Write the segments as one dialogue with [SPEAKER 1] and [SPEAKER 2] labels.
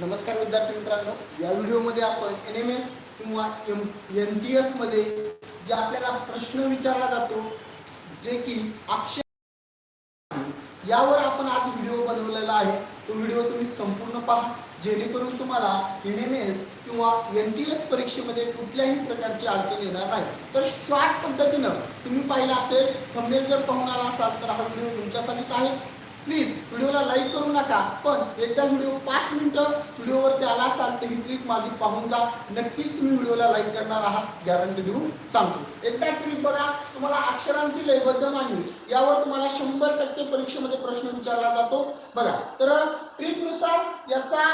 [SPEAKER 1] नमस्कार विद्यार्थी मित्रांनो. या व्हिडिओमध्ये आपण एन एम एस किंवा एम एन टी एसमध्ये जे आपल्याला प्रश्न विचारला जातो जे की अक्षर यावर आपण आज व्हिडिओ बनवलेला आहे. तो व्हिडिओ तुम्ही संपूर्ण पहा. जेणेकरून तुम्हाला एन एम एस किंवा एन टी एस परीक्षेमध्ये कुठल्याही प्रकारची अडचण येणार नाही. तर शॉर्ट पद्धतीनं तुम्ही पाहिलं असेल थंबनेल जर पाहून आला असाल तर हा व्हिडिओ तुमच्यासाठीच आहे. प्लीज व्हिडिओला लाईक करू नका पण एकदा व्हिडिओ पाच मिनटं व्हिडिओवरती आला असाल तर ही माझी पाहून जा. नक्कीच तुम्ही व्हिडिओला लाईक करणार आहात गॅरंटी देऊन सांगतो. एकदा ट्रिक बघा तुम्हाला अक्षरांची लयबद्ध मांडणी यावर तुम्हाला शंभर टक्के परीक्षेमध्ये प्रश्न विचारला जातो. बघा तर ट्रिपनुसार याचा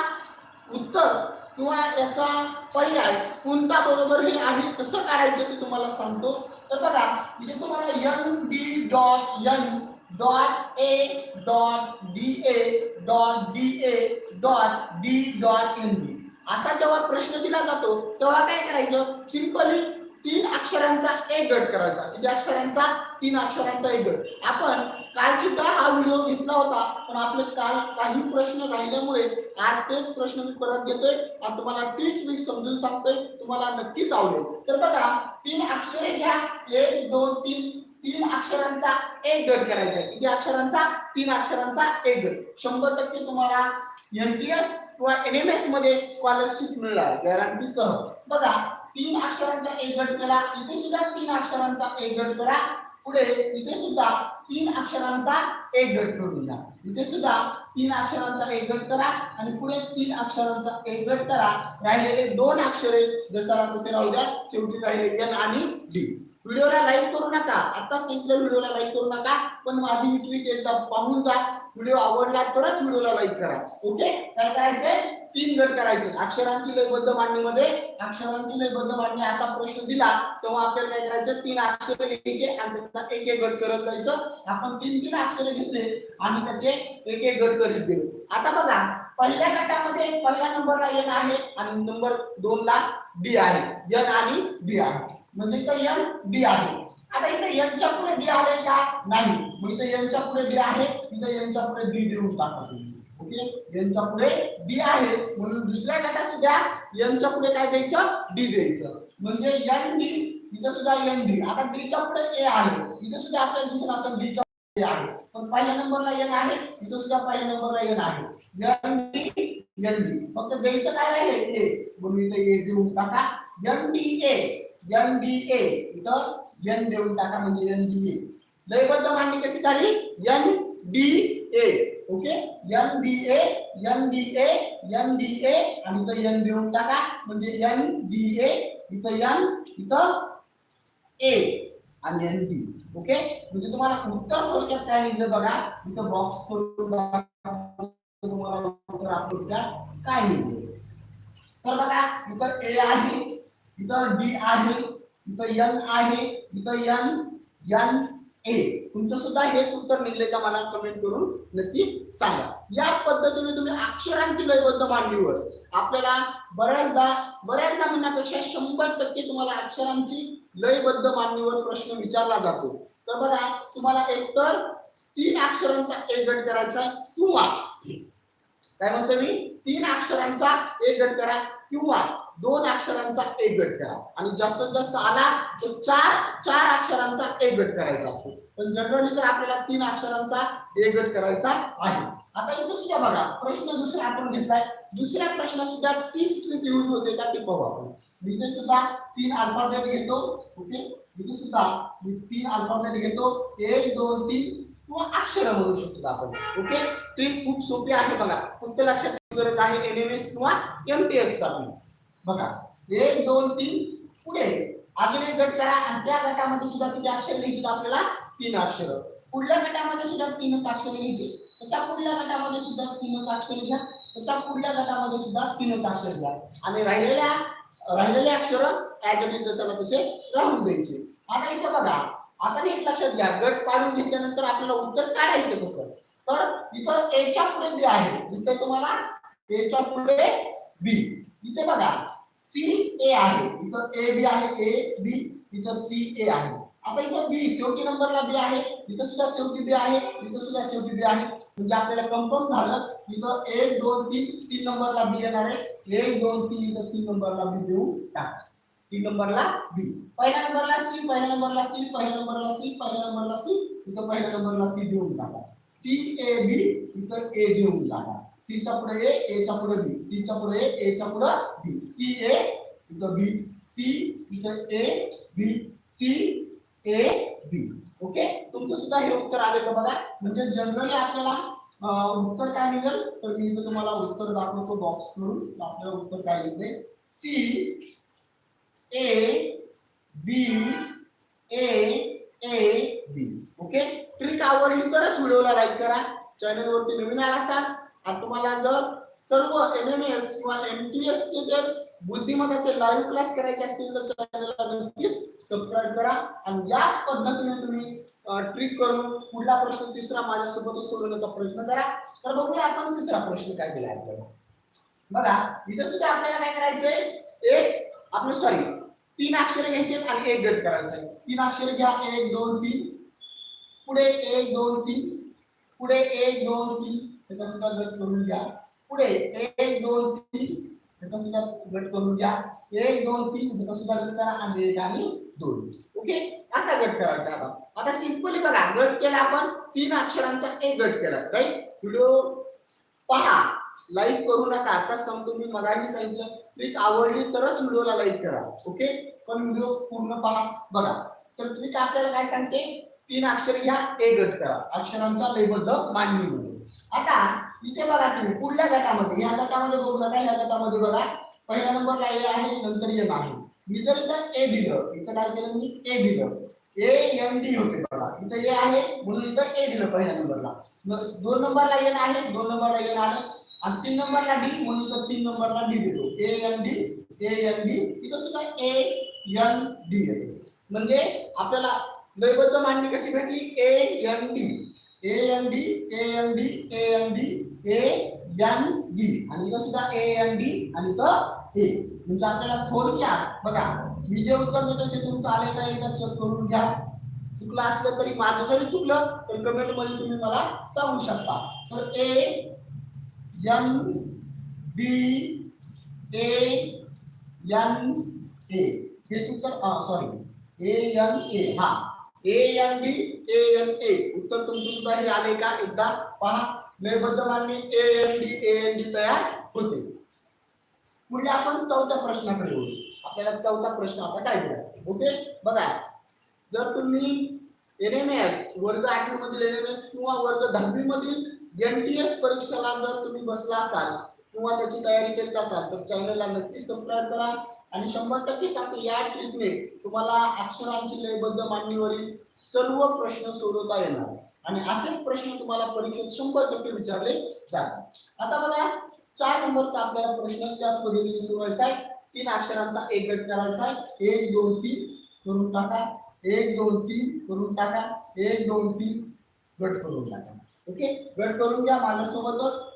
[SPEAKER 1] उत्तर किंवा याचा पर्याय कोणता बरोबर हे आहे कसं काढायचं ते तुम्हाला सांगतो. तर बघा इथे तुम्हाला N D dot N dot A dot D A dot D A dot D dot N D असा जेव्हा प्रश्न दिला जातो तेव्हा काय करायचं? सिंपली तीन अक्षरांचा एक गट करायचा. म्हणजे अक्षरांचा तीन अक्षरांचा एक गट. आपण काल सुद्धा हा व्हिडिओ घेतला होता पण आपले काल काही प्रश्न राहिल्यामुळे आज तेच प्रश्न मी परत घेतोय आणि तुम्हाला टिस्ट मी समजून सांगतोय तुम्हाला नक्कीच आवडेल. तर बघा तीन अक्षरे घ्या. एक दोन तीन. तीन अक्षरांचा एक गट करायचा आहे. किती अक्षरांचा? तीन अक्षरांचा एक गट. शंभर टक्के तुम्हाला एनटीएस किंवा एनएमएसमध्ये स्कॉलरशिप मिळणार गॅरंटी सह. बघा तीन अक्षरांचा एक गट करा इथे सुद्धा तीन अक्षरांचा एक गट करा. पुढे इथे सुद्धा तीन अक्षरांचा एक गट करून घ्या. इथे सुद्धा तीन अक्षरांचा एक गट करा आणि पुढे तीन अक्षरांचा एक गट करा. राहिलेले दोन अक्षरे जसा तसे राहू द्या. शेवटी राहिले एन आणि डी व्हिडिओला लाईक करू नका. आता सांगितलं व्हिडिओला लाईक करू नका. पण माझी ट्विट एकदा पाहून जा. व्हिडिओ आवडला तरच व्हिडिओला लाईक करा. ओके काय करायचंय? तीन गट करायचे. अक्षरांची लयबद्ध मांडणीमध्ये अक्षरांची लयबद्ध मांडणी असा प्रश्न दिला तेव्हा आपल्याला काय करायचं? तीन अक्षर लिहायचे आणि त्याचा एक एक गट करत जायचं. आपण तीन तीन अक्षर घेतले आणि त्याचे एक एक गट करीत गेलो. आता बघा पहिल्या गटामध्ये पहिल्या नंबरला एन आहे आणि नंबर दोन ला डी आहे. एन आणि डी आहे. म्हणजे इथं एन डी आहे. आता इथे एनच्या पुढे डी आले का? नाही. मग इथे एनच्या पुढे डी आहे. इथे एनच्या पुढे डी देऊन टाका ओके? एनच्या पुढे डी आहे. म्हणून दुसऱ्या गटात सुद्धा एनच्या पुढे काय द्यायचं? डी द्यायचं. म्हणजे एन डी इथे सुद्धा एन डी आता डीच्या पुढे ए आहे. इथे सुद्धा आपल्याला दिसत असं डीच्या पुढे आहे. पण पहिल्या नंबरला एन आहे. इथे सुद्धा पहिल्या नंबरला एन आहे. एन डी एन डी फक्त द्यायचं काय राहिले ए म्हणून इथे ए देऊन टाका. N D A M D A इथं एन देऊन टाका म्हणजे एन डी ए लयबद्ध मांडणी कशी झाली? N D A okay N D A N D A N D A आणि इथं एन देऊन टाका म्हणजे एन डी ए इथं एन इथं ए आणि एन डी ओके म्हणजे तुम्हाला उत्तर थोडक्यात काय निघलं बघा. इथं बॉक्स करून तुम्हाला उत्तर आपल्या काय निघलं तर बघा इथं ए आहे. इथं डी आहे इथं यन आहे इथं यन यन ए तुमचं सुद्धा हेच उत्तर निघले का मला कमेंट करून नक्की सांगा. या पद्धतीने तुम्ही अक्षरांची लयबद्ध मांडणीवर आपल्याला बऱ्याचदा बऱ्याचदा म्हणण्यापेक्षा शंभर टक्के तुम्हाला अक्षरांची लयबद्ध मांडणीवर प्रश्न विचारला जातो. तर बघा तुम्हाला एकतर तीन अक्षरांचा एक गट करायचा किंवा काय म्हणतो मी? तीन अक्षरांचा एक गट करा किंवा दोन अक्षरांचा एक गट करा. आणि जास्तीत जास्त आला तर चार चार अक्षरांचा एक गट करायचा असतो. पण जनरली तर आपल्याला तीन अक्षरांचा एक गट करायचा आहे. आता इथे सुद्धा बघा प्रश्न दुसरा आपण घेतलाय. दुसऱ्या प्रश्नात सुद्धा तीच ट्रिक यूज होते का ते पाहू आपण. इथे सुद्धा तीन अल्फाबेट घेतो. ओके? इथे सुद्धा मी तीन अल्फाबेट घेतो. एक दोन तीन किंवा अक्षर म्हणू शकतो आपण. ओके? ट्रिक खूप सोपी आहे बघा. फक्त लक्षात गरज आहे. एनएमएस किंवा एमपीएस चा. बघा एक दोन तीन पुढे. अजून एक गट करा आणि त्या गटामध्ये सुद्धा किती अक्षर लिहायचे आपल्याला? तीन अक्षर. पुढल्या गटामध्ये सुद्धा तीनच अक्षर लिहायचे त्याच्या पुढल्या गटामध्ये सुद्धा तीनच अक्षर घ्या. त्याच्या पुढल्या गटामध्ये सुद्धा तीनच अक्षर घ्या. आणि राहिलेल्या राहिलेले अक्षर ऍज इट इज जसं तसे राहून द्यायचे. आता इथं बघा आता नीट लक्षात घ्या. गट पाडून घेतल्यानंतर आपल्याला उत्तर काढायचं कसं? तर इथं एच्या पुढे बी आहे. दिसतंय तुम्हाला? एच्या पुढे बी इथे बघा सी ए आहे. इथं ए बी आहे. ए बी इथं सी ए आहे. आता इथं बी शेवटी नंबरला बी आहे. इथं सुद्धा शेवटी बी आहे. इथं सुद्धा शेवटी बी आहे. म्हणजे आपल्याला कन्फर्म झालं, इथं एक दोन, तीन तीन नंबरला बी येणार आहे. एक दोन, तीन, इथं तीन नंबरला बी देऊ टाका तीन नंबरला बी पहिल्या नंबरला सी पहिल्या नंबरला सी पहिल्या नंबरला सी पहिल्या नंबरला सी इथं पहिल्या नंबरला सी देऊन टाका. सी ए बी इथं ए देऊन टाका. सी च्या पुढे ए ए च्या पुढे बी सी च्या पुढे ए ए च्या पुढे बी सी ए इथं बी सी इथं A B C A B okay तुमचं सुद्धा हे उत्तर आले का बघा? म्हणजे जनरली आपल्याला उत्तर काय निघेल? तर मी इथं तुम्हाला उत्तर दाखवतो बॉक्स करून आपल्याला उत्तर काय निघते? C A B A A B okay trick आवडली तरच व्हिडिओला लाईक करा. चॅनल वरती नवीन आला असाल आणि तुम्हाला जर सर्व एम एम एस किंवा एम टी एस चे जर बुद्धिमत्ताचे लाईव्ह क्लास करायचे असतील तर चॅनलला नक्कीच सबस्क्राईब करा. आणि या पद्धतीने तुम्ही ट्रिक करून पुढला प्रश्न तिसरा माझ्यासोबतच सोडवण्याचा प्रयत्न करा. तर बघूया आपण तिसरा प्रश्न काय दिला आपल्याला बघा इथं सुद्धा आपल्याला काय करायचंय? एक आपलं सॉरी तीन अक्षरे घ्यायचे आणि एक गट करायचा आहे. तीन अक्षरे घ्या एक दोन तीन. पुढे एक दोन तीन. पुढे एक दोन तीन. त्याचा सुद्धा गट करून घ्या. पुढे एक दोन तीन त्याचा सुद्धा गट करून घ्या. एक दोन तीन त्याचा सुद्धा गट करा. आणि एक आणि दोन. ओके? असा गट करायचा आता. आता सिम्पली बघा. गट केला आपण तीन अक्षरांचा एक गट केला. राईट व्हिडिओ पहा. लाईक करू नका. आता सांगतो मी मगाही सांगितलं. ट्रिक आवडली तरच व्हिडिओला लाईक करा. ओके? पण व्हिडिओ पूर्ण पहा. बघा. तर ट्रिक आपल्याला काय सांगते? तीन अक्षर घ्या एक गट करा. अक्षरांचा लयबद्ध मांडणी म्हणून. आता इथे बघा तुम्ही पुढल्या गटामध्ये या गटामध्ये बघू नका या गटामध्ये बघा. पहिला नंबरला ए आहे नंतर एम आहे. मी जर इथं ए दिलं इथं काय केलं मी? ए दिलं. ए एम डी होते बघा. इथं ए आहे म्हणून इथं ए दिलं पहिल्या नंबरला दोन नंबरला एन आहे दोन नंबरला एन आहे आणि तीन नंबरला डी म्हणून इथं तीन नंबरला डी देतो. A M D A M D इथं सुद्धा ए एन डी येते. म्हणजे आपल्याला लयबद्ध मांडणी कशी भेटली? A N D A N D A N D A N D A N D आणि इथं सुद्धा ए एन डी आणि इथं ए म्हणजे आपल्याला थोडक्यात बघा मी जे उत्तर देतो ते तुमचं आले का एकदा चेक करून घ्या. चुकलं असलं तरी माझं जरी चुकलं तर कमेंटमध्ये तुम्ही मला सांगू शकता. तर ए एन बी ए एन ए हे चुकलं सॉरी ए एन ए हा. A N D A N A उत्तर तुमचं सुद्धा हे आले का? एकदा पहा. नैबद्ध मानवी A N D A N D तयार होते. पुढे आपण चौथ्या प्रश्नाकडे होतो आपल्याला चौथा प्रश्न आता काय दिला ओके? बघा. जर तुम्ही एन एम एस वर्ग आठवी मधील एन एम एस किंवा वर्ग दहावी मधील एन टी एस परीक्षेला जर तुम्ही बसला असाल किंवा त्याची तयारी करीत असाल तर चॅनलला नक्कीच सबस्क्राईब करा. आणि शंभर टक्के सांगतो या ट्रिपने तुम्हाला अक्षरांची लयबद्ध मांडणीवरील सर्व प्रश्न सोडवता येणार. आणि असेच प्रश्न तुम्हाला परीक्षेत शंभर टक्के विचारले जातात. आता बघा चार नंबरचा आपल्याला प्रश्न त्याच पद्धतीने सोडवायचा आहे. तीन अक्षरांचा एक गट करायचा आहे. एक दोन तीन करून टाका. एक दोन तीन करून टाका. एक दोन तीन गट करून टाका. ओके? गट करून घ्या माझ्यासोबतच.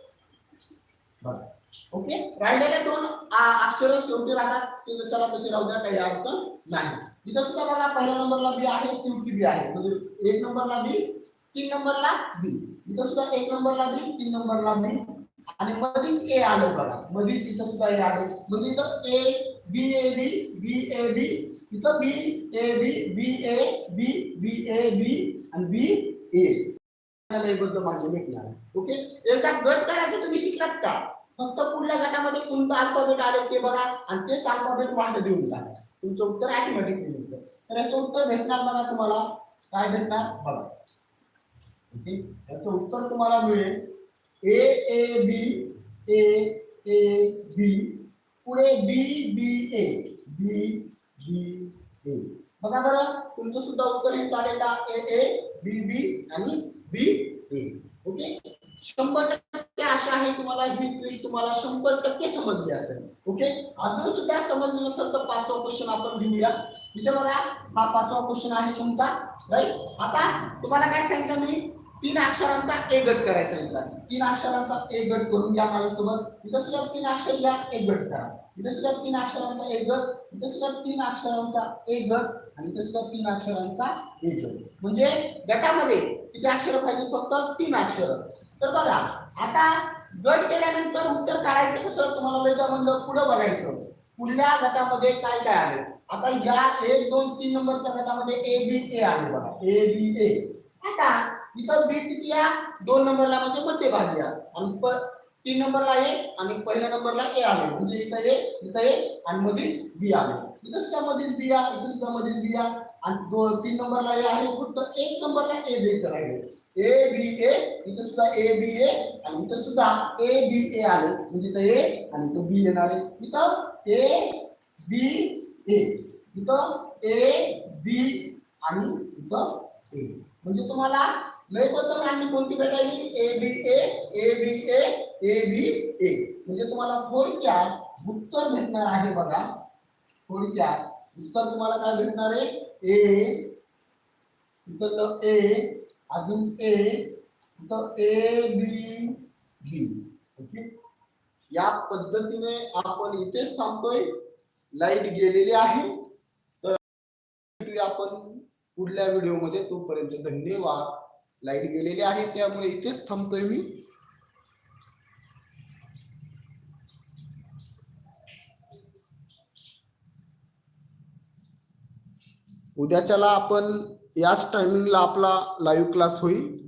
[SPEAKER 1] बघा ओके? राहिलेले दोन अक्षर शेवटी राहतात. ते जशाला तसे राहू द्या काही अडचण नाही. तिथं सुद्धा बघा पहिल्या नंबरला बी आहे शेवटी बी आहे. म्हणजे एक नंबरला बी तीन नंबरला बी इथं सुद्धा एक नंबरला बी तीन नंबरला बी आणि मधीच ए आलं बघा. मधीच इथं सुद्धा ए आलं. म्हणजे इथं ए B A B B A B इथं बी A B B A B B A B आणि बी ए माझे भेटणार. ओके? एकदा गट करायचं तुम्ही शिकलात का? फक्त पुढल्या गटामध्ये कोणतं अल्फाबेट आले ते बघा. आणि तेच अल्फाबेट मांड देऊन जा तुमचं उत्तर ऑटोमॅटिक मिळतं तर याचं उत्तर भेटणार बघा तुम्हाला. काय भेटणार? बघा. ओके? याचं उत्तर तुम्हाला मिळेल. ए ए बी ए ए बी पुढे बी बी ए बी बी ए बघा बरं. तुमचं सुद्धा उत्तर हे चालेल का? ए ए बी बी आणि बी ए ओके? शंभर टक्के आहे तुम्हाला ही ट्रिक तुम्हाला शंभर टक्के समजली असेल. ओके अजून सुद्धा समजली नसेल तर पाचवा क्वेश्चन आपण घेऊया इथे बघा हा पाचवा क्वेश्चन आहे तुमचा राईट आता तुम्हाला काय सांगितलं मी? तीन अक्षरांचा ए गट करायचा मित्रांनो तीन अक्षरांचा ए गट करून घ्या माझ्यासोबत. इथं सुद्धा तीन अक्षर घ्या एक गट करा. इथं सुद्धा तीन अक्षरांचा एक गट इथं सुद्धा तीन अक्षरांचा एक गट आणि इथं सुद्धा तीन अक्षरांचा एक गट. म्हणजे गटामध्ये किती अक्षर पाहिजे फक्त? तीन अक्षर. तर बघा आता गट केल्यानंतर उत्तर काढायचं कसं? तुम्हाला लय म्हणलं पुढं बघायचं. पुढल्या गटामध्ये काय काय आले? आता या एक दोन तीन नंबरच्या गटामध्ये ए बी ए आले बघा. ए बी ए आता इथं बी किती या दोन नंबरला म्हणजे मध्यभागी आणि तीन नंबरला ए आणि पहिल्या नंबरला ए आले. म्हणजे इथं ए इथं ए आणि मध्येच बी आले. इथं सुद्धा मध्येच बी या इथं सुद्धा मध्येच बी या. आणि दोन तीन नंबरला ए आहे फक्त एक नंबरला ए द्यायचं राहिले. ए बी ए इथं सुद्धा ए बी ए आणि इथं सुद्धा ए बी ए आले. म्हणजे इथं ए आणि इथं बी येणार आहे. इथं ए बी ए इथं ए बी आणि इथं ए म्हणजे तुम्हाला लय पद्धत आणि कोणती भेटायची? ए B A A B A A B ए म्हणजे तुम्हाला थोडक्यात उत्तर भेटणार आहे बघा. थोडक्यात उत्तर तुम्हाला काय भेटणार आहे? ए इथं ए अजून ए ए बी बी ओके या पद्धतीने आपण इथेच थांबतोय. लाइट गेलेली आहे. तर आपण पुढल्या व्हिडिओमध्ये. तोपर्यंत धन्यवाद. लाइट गेलेली आहे त्यामुळे इथेच थांबतोय मी. उद्याच्याला आपण याच टायमिंगला आपला लाईव्ह क्लास होईल.